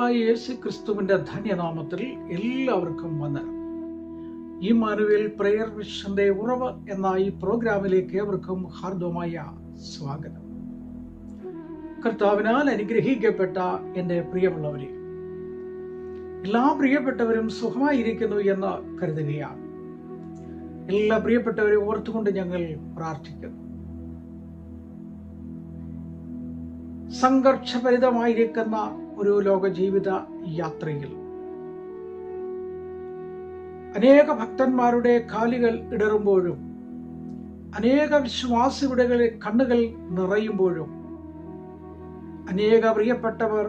കർത്താവായ യേശു ക്രിസ്തുവിന്റെ ധന്യനാമത്തിൽ എല്ലാവർക്കും വന്ദനം. ഈ മാനുവേൽ പ്രെയർ മിഷന്റെ ഉറവ് എന്ന ഈ പ്രോഗ്രാമിലേക്ക് ഏവർക്കും ഹാർദവമായ സ്വാഗതം. കർത്താവിനാൽ അനുഗ്രഹിക്കപ്പെട്ട എന്റെ പ്രിയമുള്ളവരെ എല്ലാ പ്രിയപ്പെട്ടവരും സുഖമായിരിക്കുന്നു എന്ന് കരുതുകയാണ്. എല്ലാ പ്രിയപ്പെട്ടവരെ ഓർത്തുകൊണ്ട് ഞങ്ങൾ പ്രാർത്ഥിക്കുന്നു. സംഘർഷഭരിതമായിരിക്കുന്ന ഒരു ലോക ജീവിത യാത്രയിൽ. അനേക ഭക്തന്മാരുടെ കാലുകൾ ഇടറുമ്പോഴും അനേക വിശ്വാസിയുടെ കണ്ണുകൾ നിറയുമ്പോഴും അനേക പ്രിയപ്പെട്ടവർ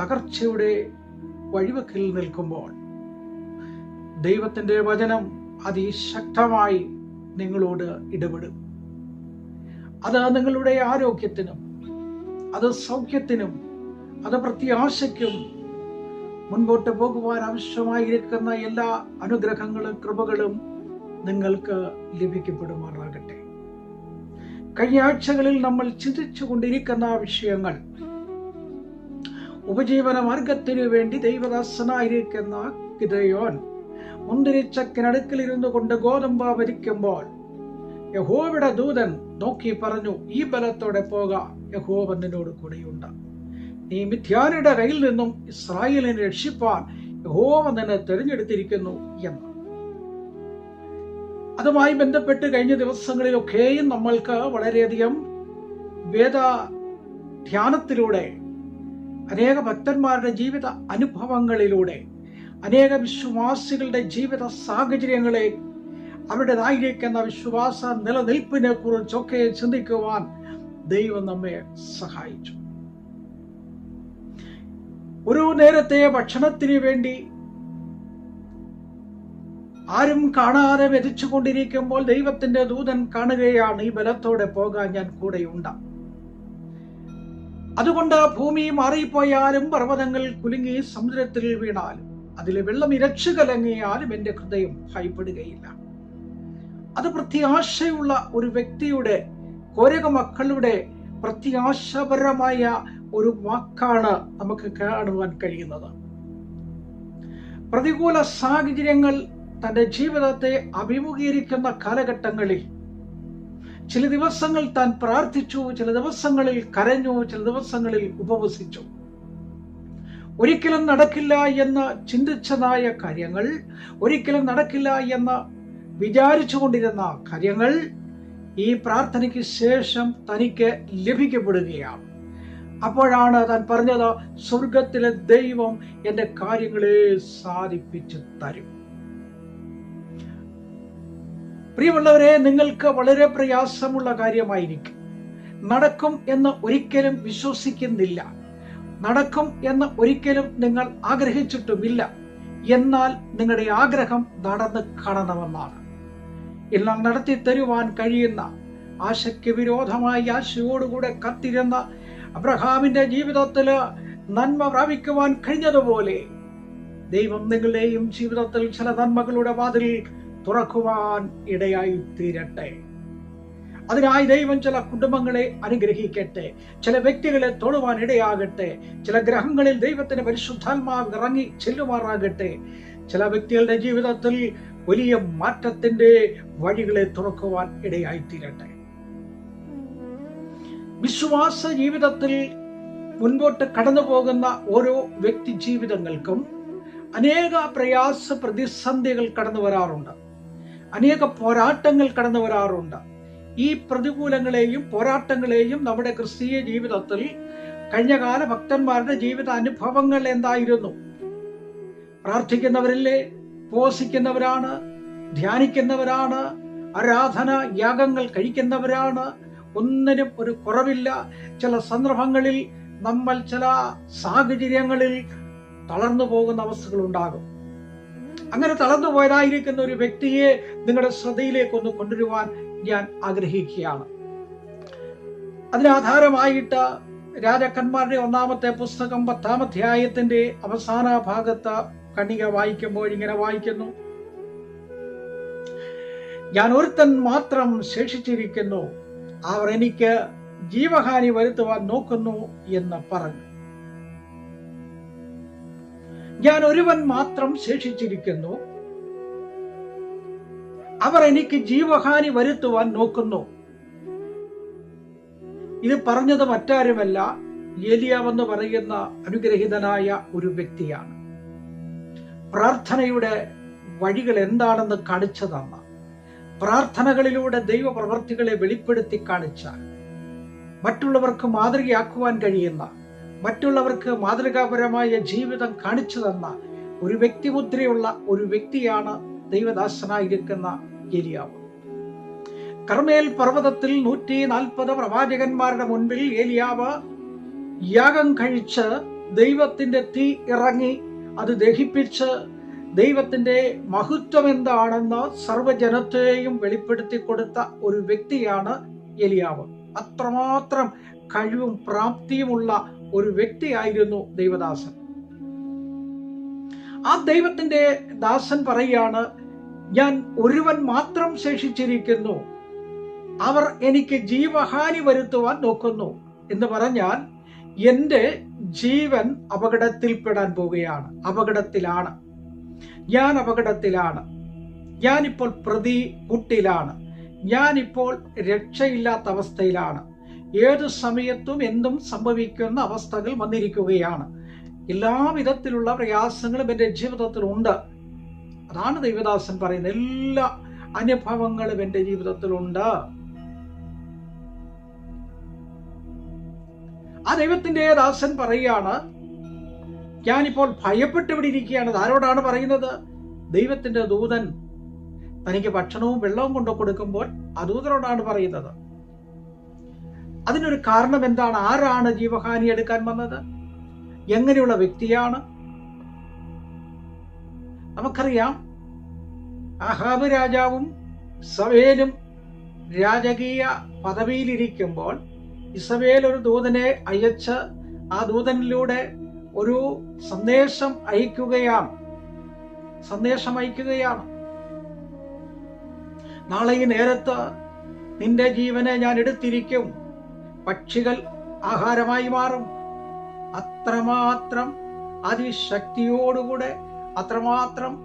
തകർച്ചയുടെ വഴിവക്കിൽ നിൽക്കുമ്പോൾ ദൈവത്തിന്റെ വചനം അതിശക്തമായി നിങ്ങളോട് ഇടപെടും. അത് നിങ്ങളുടെ ആരോഗ്യത്തിനും അത് സൗഖ്യത്തിനും അത് പ്രത്യാശയ്ക്കും. മുൻപോട്ട് പോകുവാൻ ആവശ്യമായിരിക്കുന്ന എല്ലാ അനുഗ്രഹങ്ങളും കൃപകളും നിങ്ങൾക്ക് ലഭിക്കപ്പെടുമാറാകട്ടെ. കഴിഞ്ഞ ആഴ്ചകളിൽ നമ്മൾ ചിന്തിച്ചു കൊണ്ടിരിക്കുന്ന വിഷയങ്ങൾ ഉപജീവന മാർഗത്തിനു വേണ്ടി ദൈവദാസനായിരിക്കുന്ന കിതയോൻ മുന്തിരിച്ചക്കിനടുക്കിലിരുന്നു കൊണ്ട് ഗോതമ്പ വരിക്കുമ്പോൾ യഹോവിടെ ദൂതൻ നോക്കി പറഞ്ഞു ഈ ബലത്തോടെ പോക. യഹോവ നിന്നോട് കൂടെയുണ്ട്. നീ മിഥ്യാനയുടെ കയ്യിൽ നിന്നും ഇസ്രായേലിനെ രക്ഷിപ്പാൻ യഹോവ തന്നെ തിരഞ്ഞെടുത്തിരിക്കുന്നു എന്ന് അതുമായി ബന്ധപ്പെട്ട് കഴിഞ്ഞ ദിവസങ്ങളിലൊക്കെയും നമ്മൾക്ക് വളരെയധികം വേദ ധ്യാനത്തിലൂടെ അനേക ഭക്തന്മാരുടെ ജീവിത അനുഭവങ്ങളിലൂടെ അനേക വിശ്വാസികളുടെ ജീവിത സാഹചര്യങ്ങളെ അവരുടേതായിരിക്കുന്ന വിശ്വാസ നിലനിൽപ്പിനെ കുറിച്ചൊക്കെ ചിന്തിക്കുവാൻ ദൈവം നമ്മെ സഹായിച്ചു. ഒരു നേരത്തെ ഭക്ഷണത്തിന് വേണ്ടി ആരും കാണാതെ വ്യതിച്ചു കൊണ്ടിരിക്കുമ്പോൾ ദൈവത്തിന്റെ ദൂതൻ കാണുകയാണ് ഈ ബലത്തോടെ പോകാൻ ഞാൻ കൂടെയുണ്ട്. അതുകൊണ്ട് ഭൂമി മാറിപ്പോയാലും പർവതങ്ങൾ കുലുങ്ങി സമുദ്രത്തിൽ വീണാലും അതിലെ വെള്ളം ഇരച്ചു കലങ്ങിയാലും എന്റെ ഹൃദയം ഭയപ്പെടുകയില്ല. അത് പ്രത്യാശയുള്ള ഒരു വ്യക്തിയുടെ കോരക മക്കളുടെ പ്രത്യാശപരമായ ഒരു വാക്കാണ് നമുക്ക് കാണുവാൻ കഴിയുന്നത്. പ്രതികൂല സാഹചര്യങ്ങൾ തന്റെ ജീവിതത്തെ അഭിമുഖീകരിക്കുന്ന കാലഘട്ടങ്ങളിൽ ചില ദിവസങ്ങൾ താൻ പ്രാർത്ഥിച്ചു ചില ദിവസങ്ങളിൽ കരഞ്ഞു ചില ദിവസങ്ങളിൽ ഉപവസിച്ചു. ഒരിക്കലും നടക്കില്ല എന്ന് ചിന്തിച്ചതായ കാര്യങ്ങൾ ഒരിക്കലും നടക്കില്ല എന്ന് വിചാരിച്ചുകൊണ്ടിരുന്ന കാര്യങ്ങൾ ഈ പ്രാർത്ഥനയ്ക്ക് ശേഷം തനിക്ക് ലഭിക്കപ്പെടുകയാണ്. അപ്പോഴാണ് താൻ പറഞ്ഞത് സ്വർഗത്തിലെ ദൈവം എന്റെ കാര്യങ്ങളെ സാധിപ്പിച്ചു തരും. പ്രിയമുള്ളവരെ നിങ്ങൾക്ക് വളരെ പ്രയാസമുള്ള കാര്യമായിരിക്കും. നടക്കും എന്ന് ഒരിക്കലും വിശ്വസിക്കുന്നില്ല. നടക്കും എന്ന് ഒരിക്കലും നിങ്ങൾ ആഗ്രഹിച്ചിട്ടുമില്ല. എന്നാൽ നിങ്ങളുടെ ആഗ്രഹം നടന്ന് കാണണമെന്നാണ്. എല്ലാം നടത്തി തരുവാൻ കഴിയുന്ന ആശയ്ക്ക് വിരോധമായി ആശയോടുകൂടെ കത്തിരുന്ന അബ്രഹാമിന്റെ ജീവിതത്തിൽ നന്മ പ്രാപിക്കുവാൻ കഴിഞ്ഞതുപോലെ ദൈവം നിങ്ങളുടെയും ജീവിതത്തിൽ ചില നന്മകളുടെ വാതിൽ തുറക്കുവാൻ ഇടയായി തീരട്ടെ. അതിനായി ദൈവം ചില കുടുംബങ്ങളെ അനുഗ്രഹിക്കട്ടെ ചില വ്യക്തികളെ തൊടുവാൻ ഇടയാകട്ടെ ചില ഗ്രഹങ്ങളിൽ ദൈവത്തിന്റെ പരിശുദ്ധാത്മാവ് ഇറങ്ങി ചെല്ലുമാറാകട്ടെ ചില വ്യക്തികളുടെ ജീവിതത്തിൽ വലിയ മാറ്റത്തിന്റെ വഴികളെ തുറക്കുവാൻ ഇടയായി തീരട്ടെ. വിശ്വാസ ജീവിതത്തിൽ മുൻപോട്ട് കടന്നു പോകുന്ന ഓരോ വ്യക്തി ജീവിതങ്ങൾക്കും അനേക പ്രയാസ പ്രതിസന്ധികൾ കടന്നു വരാറുണ്ട്. അനേക പോരാട്ടങ്ങൾ കടന്നു വരാറുണ്ട്. ഈ പ്രതികൂലങ്ങളെയും പോരാട്ടങ്ങളെയും നമ്മുടെ ക്രിസ്തീയ ജീവിതത്തിൽ കഴിഞ്ഞകാല ഭക്തന്മാരുടെ ജീവിത അനുഭവങ്ങൾ എന്തായിരുന്നു? പ്രാർത്ഥിക്കുന്നവരില്ലേ? പോസിക്കുന്നവരാണ് ധ്യാനിക്കുന്നവരാണ്? ആരാധന യാഗങ്ങൾ കഴിക്കുന്നവരാണ്? ഒന്നിനും ഒരു കുറവില്ല. ചില സന്ദർഭങ്ങളിൽ നമ്മൾ ചില സാഹചര്യങ്ങളിൽ തളർന്നു പോകുന്ന അവസ്ഥകൾ ഉണ്ടാകും. അങ്ങനെ തളർന്നു പോയതായിരിക്കുന്ന ഒരു വ്യക്തിയെ നിങ്ങളുടെ ശ്രദ്ധയിലേക്ക് ഒന്ന് കൊണ്ടുവരുവാൻ ഞാൻ ആഗ്രഹിക്കുകയാണ്. അതിനാധാരമായിട്ട് രാജാക്കന്മാരുടെ ഒന്നാമത്തെ പുസ്തകം പത്താം അധ്യായത്തിന്റെ അവസാന ഭാഗത്ത് കണിക വായിക്കുമ്പോൾ ഇങ്ങനെ വായിക്കുന്നു. ഞാൻ ഒരുത്തൻ മാത്രം ശേഷിച്ചിരിക്കുന്നു. അവർ എനിക്ക് ജീവഹാനി വരുത്തുവാൻ നോക്കുന്നു എന്ന് പറഞ്ഞു. ഞാൻ ഒരുവൻ മാത്രം ശേഷിച്ചിരിക്കുന്നു. അവർ എനിക്ക് ജീവഹാനി വരുത്തുവാൻ നോക്കുന്നു. ഇത് പറഞ്ഞത് മറ്റാരുമല്ല ഏലിയാവെന്ന് പറയുന്ന അനുഗ്രഹീതനായ ഒരു വ്യക്തിയാണ്. പ്രാർത്ഥനയുടെ വഴികൾ എന്താണെന്ന് കാണിച്ചതാണ് പ്രാർത്ഥനകളിലൂടെ ദൈവപ്രവർത്തികളെ വെളിപ്പെടുത്തി കാണിച്ച മറ്റുള്ളവർക്ക് മാതൃകയാക്കുവാൻ കഴിയുന്ന മറ്റുള്ളവർക്ക് മാതൃകാപരമായ ജീവിതം കാണിച്ചു തന്ന ഒരു വ്യക്തിമുദ്രയുള്ള ഒരു വ്യക്തിയാണ് ദൈവദാസനായിരിക്കുന്ന ഏലിയാവ്. കർമേൽ പർവതത്തിൽ നൂറ്റി നാൽപ്പത് പ്രവാചകന്മാരുടെ മുൻപിൽ ഏലിയാവ് യാഗം കഴിച്ച് ദൈവത്തിന്റെ തീ ഇറങ്ങി അത് ദഹിപ്പിച്ച് ദൈവത്തിന്റെ മഹത്വം എന്താണെന്ന് സർവജനത്തെയും വെളിപ്പെടുത്തി കൊടുത്ത ഒരു വ്യക്തിയാണ് എലിയാവ്. അത്രമാത്രം കഴിവും പ്രാപ്തിയുമുള്ള ഒരു വ്യക്തിയായിരുന്നു ദൈവദാസൻ. ആ ദൈവത്തിന്റെ ദാസൻ പറയാണ് ഞാൻ ഒരുവൻ മാത്രം ശേഷിച്ചിരിക്കുന്നു. അവർ എനിക്ക് ജീവഹാനി വരുത്തുവാൻ നോക്കുന്നു. എന്ന് പറഞ്ഞാൽ എന്റെ ജീവൻ അപകടത്തിൽപ്പെടാൻ പോവുകയാണ്. അപകടത്തിലാണ്. ഞാൻ അപകടത്തിലാണ് ഞാനിപ്പോൾ പ്രതി കുട്ടിലാണ് ഞാനിപ്പോൾ രക്ഷയില്ലാത്ത അവസ്ഥയിലാണ് ഏതു സമയത്തും എന്തും സംഭവിക്കുന്ന അവസ്ഥകൾ വന്നിരിക്കുകയാണ്. എല്ലാവിധത്തിലുള്ള പ്രയാസങ്ങളും എന്റെ ജീവിതത്തിലുണ്ട് അതാണ് ദൈവദാസൻ പറയുന്നത്. എല്ലാ അനുഭവങ്ങളും എന്റെ ജീവിതത്തിലുണ്ട് ആ ദൈവത്തിന്റെ ദാസൻ പറയുകയാണ് ഞാനിപ്പോൾ ഭയപ്പെട്ട് ഇവിടെ ഇരിക്കുകയാണ് ആരോടാണ് പറയുന്നത്? ദൈവത്തിന്റെ ദൂതൻ തനിക്ക് ഭക്ഷണവും വെള്ളവും കൊണ്ടു കൊടുക്കുമ്പോൾ ആ ദൂതനോടാണ് പറയുന്നത്. അതിനൊരു കാരണം എന്താണ്? ആരാണ് ജീവഹാനി എടുക്കാൻ വന്നത്? എങ്ങനെയുള്ള വ്യക്തിയാണ്? നമുക്കറിയാം അഹാബ് രാജാവും സവേലും രാജകീയ പദവിയിലിരിക്കുമ്പോൾ ഇസബേൽ ഒരു ദൂതനെ അയച്ച് ആ ദൂതനിലൂടെ ഒരു സന്ദേശം അയക്കുകയാണ്. സന്ദേശം അയക്കുകയാണ്. നാളെ ഈ നേരത്ത് നിന്റെ ജീവനെ ഞാൻ എടുത്തിരിക്കും. പക്ഷികൾ ആഹാരമായി മാറും. അത്രമാത്രം അതിശക്തിയോടുകൂടെ അത്രമാത്രം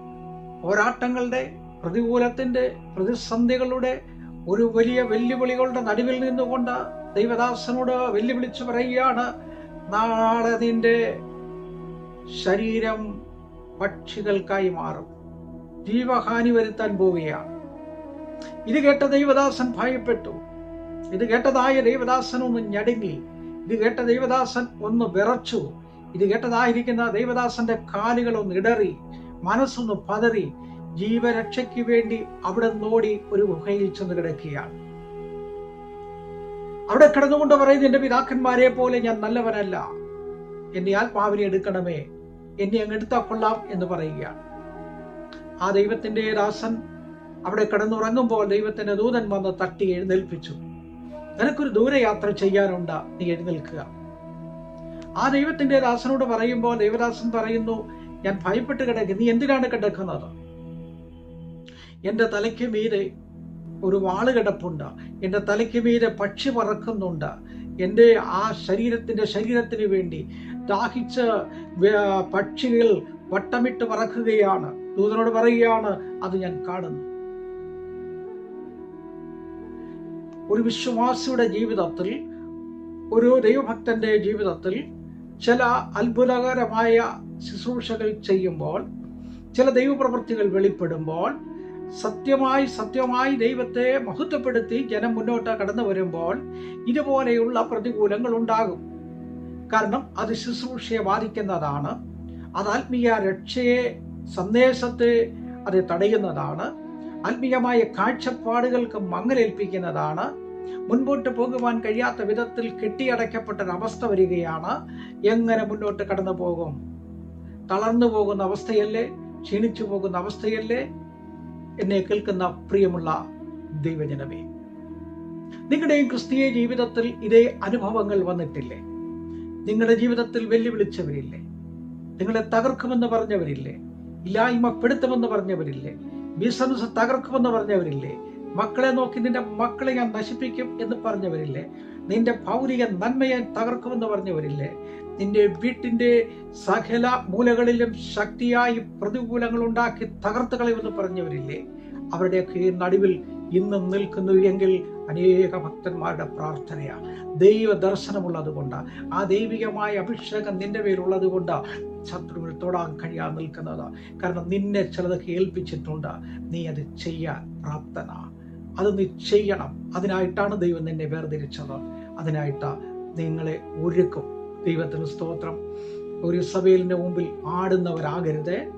പോരാട്ടങ്ങളുടെ പ്രതികൂലത്തിന്റെ പ്രതിസന്ധികളുടെ ഒരു വലിയ വെല്ലുവിളികളുടെ നടുവിൽ നിന്നുകൊണ്ട് ദൈവദാസനോട് വെല്ലുവിളിച്ചു പറയുകയാണ് നാളെ നിന്റെ ശരീരം പക്ഷികൾക്കായി മാറും. ജീവഹാനി വരുത്താൻ പോവുകയാണ്. ഇത് കേട്ട ദൈവദാസൻ ഭയപ്പെട്ടു. ഇത് കേട്ടതായ ദൈവദാസൻ ഒന്ന് ഞടുങ്ങി. ഇത് കേട്ട ദൈവദാസൻ ഒന്ന് വിറച്ചു. ഇത് കേട്ടതായിരിക്കുന്ന ദൈവദാസന്റെ കാലുകൾ ഒന്ന് ഇടറി. മനസ്സൊന്ന് പതറി. ജീവരക്ഷയ്ക്ക് വേണ്ടി അവിടെ നോടി ഒരു ഗുഹയിൽ ചെന്ന് കിടക്കുകയാണ്. അവിടെ കിടന്നുകൊണ്ട് പറയുന്നു എന്റെ പിതാക്കന്മാരെ പോലെ ഞാൻ നല്ലവനല്ല. എന്നെ ആത്മാവിനെ എടുക്കണമേ. എന്നെ അങ്ങോട്ട് തക്കൊള്ളാം എന്ന് പറയുകയാണ് ആ ദൈവത്തിന്റെ ദാസൻ അവിടെ കിടന്നുറങ്ങുമ്പോൾ ദൈവത്തിന്റെ ദൂതൻ വന്ന് തട്ടി എഴുന്നേൽപ്പിച്ചു. നിനക്കൊരു ദൂരയാത്ര ചെയ്യാനുണ്ട്? നീ എഴുന്നേൽക്കുക. ആ ദൈവത്തിന്റെ ദാസനോട് പറയുമ്പോൾ ദൈവദാസൻ പറയുന്നു ഞാൻ ഭയപ്പെട്ട് കിടക്കുക നീ എന്തിനാണ് കിടക്കുന്നത്? എന്റെ തലയ്ക്ക് മീരെ ഒരു വാൾ കിടപ്പുണ്ട്. എന്റെ തലയ്ക്ക് മീരെ പക്ഷി പറക്കുന്നുണ്ട്. എന്റെ ആ ശരീരത്തിന്റെ ശരീരത്തിന് വേണ്ടി ദാഹിച്ച് പക്ഷികൾ വട്ടമിട്ട് പറക്കുകയാണ് ദൂതനോട് പറയുകയാണ് അത് ഞാൻ കാണുന്നു. ഒരു വിശ്വാസിയുടെ ജീവിതത്തിൽ ഒരു ദൈവഭക്തന്റെ ജീവിതത്തിൽ ചില അത്ഭുതകരമായ ശുശ്രൂഷകൾ ചെയ്യുമ്പോൾ ചില ദൈവപ്രവൃത്തികൾ വെളിപ്പെടുമ്പോൾ സത്യമായി സത്യമായി ദൈവത്തെ മഹത്വപ്പെടുത്തി ജനം മുന്നോട്ട് കടന്നു വരുമ്പോൾ ഇതുപോലെയുള്ള പ്രതികൂലങ്ങൾ ഉണ്ടാകും. കാരണം അത് ശുശ്രൂഷയെ ബാധിക്കുന്നതാണ്. അത് ആത്മീയ രക്ഷയെ സന്ദേശത്തെ അത് തടയുന്നതാണ്. ആത്മീയമായ കാഴ്ചപ്പാടുകൾക്ക് മങ്ങലേൽപ്പിക്കുന്നതാണ്. മുൻപോട്ട് പോകുവാൻ കഴിയാത്ത വിധത്തിൽ കെട്ടിയടയ്ക്കപ്പെട്ട ഒരവസ്ഥ വരികയാണ്. എങ്ങനെ മുന്നോട്ട് കടന്നു പോകും തളർന്നു പോകുന്ന അവസ്ഥയല്ലേ? ക്ഷീണിച്ചു പോകുന്ന അവസ്ഥയല്ലേ? എന്നെ കേൾക്കുന്ന പ്രിയമുള്ള ദൈവജനമേ നിങ്ങളുടെയും ക്രിസ്തീയ ജീവിതത്തിൽ ഇതേ അനുഭവങ്ങൾ വന്നിട്ടില്ലേ? നിങ്ങളുടെ ജീവിതത്തിൽ വെല്ലുവിളിച്ചവരില്ലേ? നിങ്ങളെ തകർക്കുമെന്ന് പറഞ്ഞവരില്ലേ? ഇല്ലായ്മപ്പെടുത്തുമെന്ന് പറഞ്ഞവരില്ലേ? ബിസിനസ് തകർക്കുമെന്ന് പറഞ്ഞവരില്ലേ? മക്കളെ നോക്കി നിന്റെ മക്കളെ ഞാൻ നശിപ്പിക്കും എന്ന് പറഞ്ഞവരില്ലേ? നിന്റെ ഭൗതിക നന്മയെ തകർക്കുമെന്ന് പറഞ്ഞവരില്ലേ? നിന്റെ വീട്ടിന്റെ സകല മൂലകളിലും ശക്തിയായി പ്രതികൂലങ്ങൾ ഉണ്ടാക്കി തകർത്തുകളെന്ന് പറഞ്ഞവരില്ലേ? അവരുടെയൊക്കെ നടുവിൽ ഇന്ന് നിൽക്കുന്നു എങ്കിൽ അനേക ഭക്തന്മാരുടെ പ്രാർത്ഥനയാണ് ദൈവ ദർശനമുള്ളത് കൊണ്ട് ആ ദൈവികമായ അഭിഷേകം നിന്റെ പേരുള്ളത് കൊണ്ട് ശത്രുവിൽ തൊടാൻ കഴിയാൻ നിൽക്കുന്നത്. കാരണം നിന്നെ ചിലതൊക്കെ കേൾപ്പിച്ചിട്ടുണ്ട് നീ അത് ചെയ്യാൻ പ്രാപ്തന. അത് നീ ചെയ്യണം. അതിനായിട്ടാണ് ദൈവം നിന്നെ വേർതിരിച്ചത്. അതിനായിട്ട് നിങ്ങളെ ഒരുക്കും. ദൈവത്തിന് സ്തോത്രം. ഒരു ഇസബേലിന്റെ മുമ്പിൽ ആടുന്നവരാകരുത്.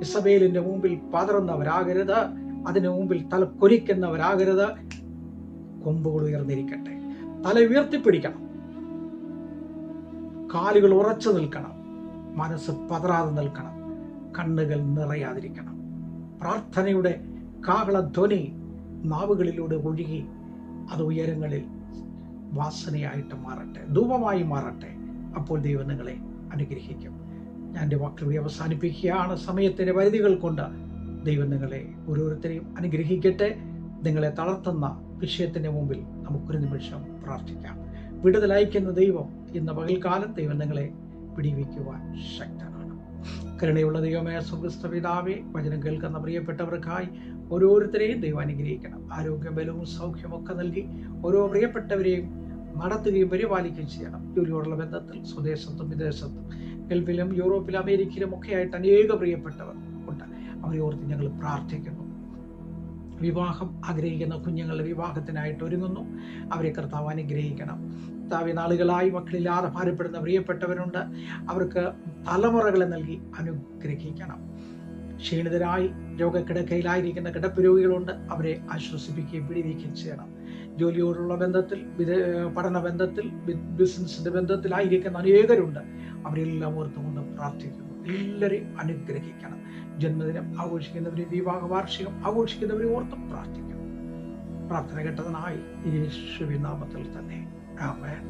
ഇസബേലിന്റെ മുമ്പിൽ പതറുന്നവരാകരുത്. അതിനു മുമ്പിൽ തല കൊരിക്കുന്നവരാകരുത് കൊമ്പുകൾ ഉയർന്നിരിക്കട്ടെ. തല ഉയർത്തിപ്പിടിക്കണം. കാലുകൾ ഉറച്ചു നിൽക്കണം. മനസ്സ് പതറാതെ നിൽക്കണം. കണ്ണുകൾ നിറയാതിരിക്കണം. പ്രാർത്ഥനയുടെ കാഹളധ്വനി നാവുകളിലൂടെ ഒഴുകി അത് ഉയരങ്ങളിൽ വാസനയായിട്ട് മാറട്ടെ. ധൂപമായി മാറട്ടെ. അപ്പോൾ ദൈവം നിങ്ങളെ അനുഗ്രഹിക്കും. ഞാൻ എന്റെ വാക്കുകൾ അവസാനിപ്പിക്കുകയാണ്. സമയത്തിന്റെ പരിധികൾ കൊണ്ട് ദൈവം നിങ്ങളെ ഓരോരുത്തരെയും അനുഗ്രഹിക്കട്ടെ. നിങ്ങളെ തളർത്തുന്ന വിഷയത്തിന്റെ മുമ്പിൽ നമുക്കൊരു നിമിഷം പ്രാർത്ഥിക്കാം. വിടുതലയക്കുന്ന ദൈവം ഇന്ന് പകൽക്കാലം ദൈവം നിങ്ങളെ പിടിവയ്ക്കുവാൻ ശക്തനാണ്. കരുണയുള്ള ദൈവമേ സുക്രിസ്ത പിതാവേ വചനം കേൾക്കുന്ന പ്രിയപ്പെട്ടവർക്കായി ഓരോരുത്തരെയും ദൈവം അനുഗ്രഹിക്കണം. ആരോഗ്യം ബലവും സൗഖ്യമൊക്കെ നൽകി ഓരോ പ്രിയപ്പെട്ടവരെയും നടത്തുകയും പരിപാലിക്കുകയും ചെയ്യണം. ജോലിയോടുള്ള ബന്ധത്തിൽ സ്വദേശത്തും വിദേശത്തും ഗൾഫിലും യൂറോപ്പിലും അമേരിക്കയിലും ഒക്കെ ആയിട്ട് അനേക പ്രിയപ്പെട്ടവർ ഉണ്ട്. അവരെ ഓർത്ത് ഞങ്ങൾ പ്രാർത്ഥിക്കുന്നു. വിവാഹം ആഗ്രഹിക്കുന്ന കുഞ്ഞുങ്ങളുടെ വിവാഹത്തിനായിട്ട് ഒരുങ്ങുന്നു. അവരെ കർത്താവ് അനുഗ്രഹിക്കണം. കർത്താവ് നാളുകളായി മക്കളില്ലാതെ ഭാരപ്പെടുന്ന പ്രിയപ്പെട്ടവരുണ്ട്. അവർക്ക് തലമുറകളെ നൽകി അനുഗ്രഹിക്കണം. ക്ഷീണിതരായി രോഗക്കിടക്കയിലായിരിക്കുന്ന കിടപ്പ് രോഗികളുണ്ട്. അവരെ ആശ്വസിപ്പിക്കുകയും പിടിവയ്ക്കുകയും ചെയ്യണം. ജോലിയോടുള്ള ബന്ധത്തിൽ പഠന ബന്ധത്തിൽ ബിസിനസിന്റെ ബന്ധത്തിലായിരിക്കുന്ന അനേകരുണ്ട്. അവരെല്ലാം ഓർത്തുകൊണ്ട് പ്രാർത്ഥിക്കുന്നു. എല്ലാവരെയും അനുഗ്രഹിക്കണം. ജന്മദിനം ആഘോഷിക്കുന്നവരെ വിവാഹ വാർഷികം ആഘോഷിക്കുന്നവരെ ഓർത്ത് പ്രാർത്ഥിക്കണം. പ്രാർത്ഥന കേട്ടതിനായി യേശുവിനാമത്തിൽ തന്നെ. ആമേൻ.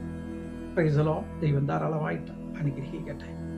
പ്രൈസലോ ദൈവം ധാരാളമായിട്ട് അനുഗ്രഹിക്കട്ടെ.